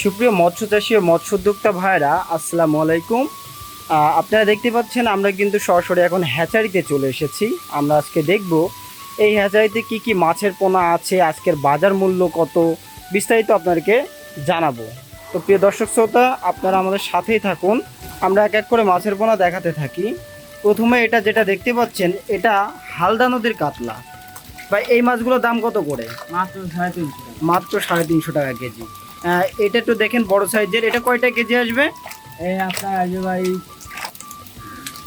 সুপ্রিয় মৎস্য চাষী ও মৎস্য উদ্যোক্তা ভাইরা আসসালামু আলাইকুম। আপনারা দেখতে পাচ্ছেন আমরা কিন্তু সরাসরি এখন হ্যাচারিতে চলে এসেছি। আমরা আজকে দেখব এই হ্যাচারিতে কি কি মাছের পোনা আছে আজকের বাজার মূল্য কত বিস্তারিত আপনাদেরকে জানাব। তো প্রিয় দর্শক শ্রোতা আপনারা আমাদের সাথেই থাকুন। আমরা এক এক করে মাছের পোনা দেখাতে থাকি। প্রথমে এটা যেটা দেখতে পাচ্ছেন এটা হালদা নদীর কাতলা। বা এই মাছগুলোর দাম কত করে? মাত্র সাড়ে তিনশো টাকা। মাত্র সাড়ে তিনশো টাকা কেজি। এটা একটু দেখেন বড় সাইজের। এটা কয়টা কেজি আসবে? এই আপনার আসবে ভাই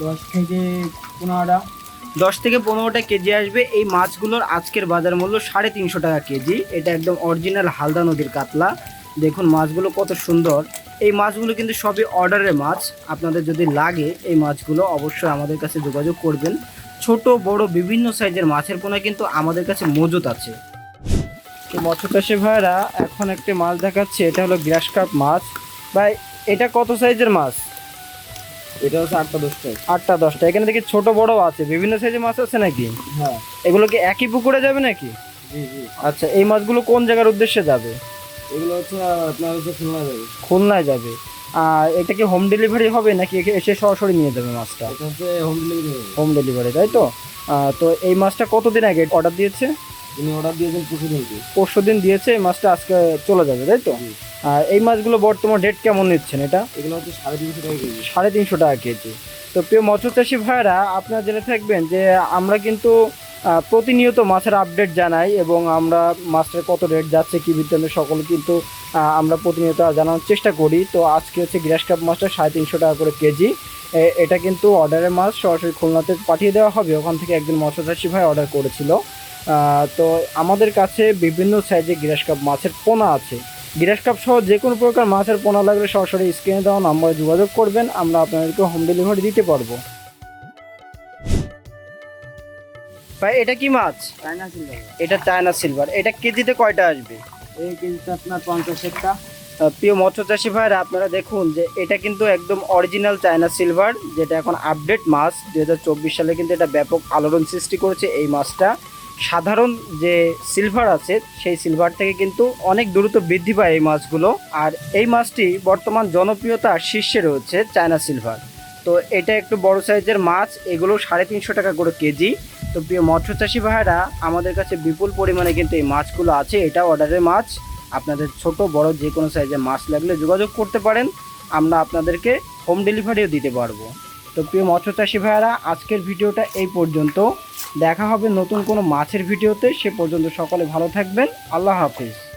দশ থেকে পনেরোটা। দশ থেকে পনেরোটা কেজি আসবে। এই মাছগুলোর আজকের বাজার মূল্য সাড়ে তিনশো টাকা কেজি। এটা একদম অরিজিনাল হালদা নদীর কাতলা। দেখুন মাছগুলো কত সুন্দর। এই মাছগুলো কিন্তু সবই অর্ডারের মাছ। আপনাদের যদি লাগে এই মাছগুলো অবশ্যই আমাদের কাছে যোগাযোগ করবেন। ছোট বড় বিভিন্ন সাইজের মাছের পোনা কিন্তু আমাদের কাছে মজুত আছে। তো মৎস্য চাষি ভাইরা এখন একটি মাছ দেখাচ্ছে এটা হলো গ্রাস কাপ মাছ। ভাই এটা কত সাইজের মাছ? এটা হচ্ছে আটটা দশটা আটটা দশটা এখানে দেখি ছোট বড় আছে বিভিন্ন সাইজের মাছ আছে নাকি? হ্যাঁ। এগুলো কি একই পুকুরে যাবে নাকি? জি জি। আচ্ছা এই মাছগুলো কোন জায়গার উদ্দেশ্যে যাবে? এগুলো হচ্ছে আপনার হচ্ছে খুলনা যাবে। খুলনায় যাবে। আর এটা কি হোম ডেলিভারি হবে নাকি এসে সরাসরি নিয়ে যাবে মাছটা? এটা হচ্ছে হোম ডেলিভারি হোম ডেলিভারি তাই তো? তো এই মাছটা কতদিন আগে অর্ডার দিয়েছে? তিনি অর্ডার দিয়েছেন পরশু দিনকে পরশু দিন দিয়েছে এই মাছটা আজকে চলে যাবে তাই তো? আর এই মাছগুলো বর্তমান রেট কেমন নিচ্ছেন এটা? এগুলো হচ্ছে সাড়ে তিনশো টাকা কেজি। সাড়ে তিনশো টাকা কেজি। তো প্রিয় মৎস্য চাষি ভাইরা আপনারা জেনে থাকবেন যে আমরা কিন্তু প্রতিনিয়ত মাছের আপডেট জানাই এবং আমরা মাছের কত রেট যাচ্ছে কি বিদ্যালয় সকল কিন্তু আমরা প্রতিনিয়ত জানানোর চেষ্টা করি। তো আজকে হচ্ছে গ্রাস কাপ মাছটা সাড়ে তিনশো টাকা করে কেজি। এটা কিন্তু অর্ডারের মাছ সরাসরি খুলনাতে পাঠিয়ে দেওয়া হবে। ওখান থেকে একজন মৎস্য চাষি ভাই অর্ডার করেছিল। তো আমাদের কাছে বিভিন্ন সাইজে গ্রাস কাপ মাছের পোনা আছে। গ্রাস কাপ সহ যে কোনো প্রকার মাছের পোনা লাগলে সরাসরি স্ক্রিনে দেওয়া নম্বরে যোগাযোগ করবেন আমরা আপনাদেরকে হোম ডেলিভারি দিতে পারব। ভাই এটা কি মাছ? চায়না সিলভার এটা চায়না সিলভার এটা কেজিতে কয়টা আসবে? এই কেজিটা আপনার পঞ্চাশ একটা। প্রিয় মৎস্য চাষি ভাইরা আপনারা দেখুন যে এটা কিন্তু একদম অরিজিনাল চায়না সিলভার যেটা এখন আপডেট মাছ। দুই হাজার চব্বিশ সালে কিন্তু এটা ব্যাপক আলোড়ন সৃষ্টি করেছে এই মাছটা। সাধারণ যে সিলভার আছে, সেই সিলভার থেকে কিন্তু অনেক দ্রুত বৃদ্ধি পায় এই মাছগুলো। আর এই মাছটি বর্তমান জনপ্রিয়তার শীর্ষে রয়েছে চায়না সিলভার তো এটা একটু বড় সাইজের মাছ, এগুলো সাড়ে তিনশো টাকা করে কেজি। তো প্রিয় মৎস্য চাষি ভাইরা আমাদের কাছে বিপুল পরিমাণে কিন্তু এই মাছগুলো আছে এটা অর্ডারের মাছ। আপনাদের ছোট, বড় যে কোনো সাইজের মাছ লাগলে যোগাযোগ করতে পারেন। আমরা আপনাদেরকে হোম ডেলিভারিও দিতে পারব। তো প্রিয় মৎস্য চাষি ভাইয়ারা, আজকের ভিডিওটা এই পর্যন্ত। দেখা হবে নতুন কোনো মাছের ভিডিওতে সে পর্যন্ত সকলে ভালো থাকবেন। আল্লাহ হাফিজ।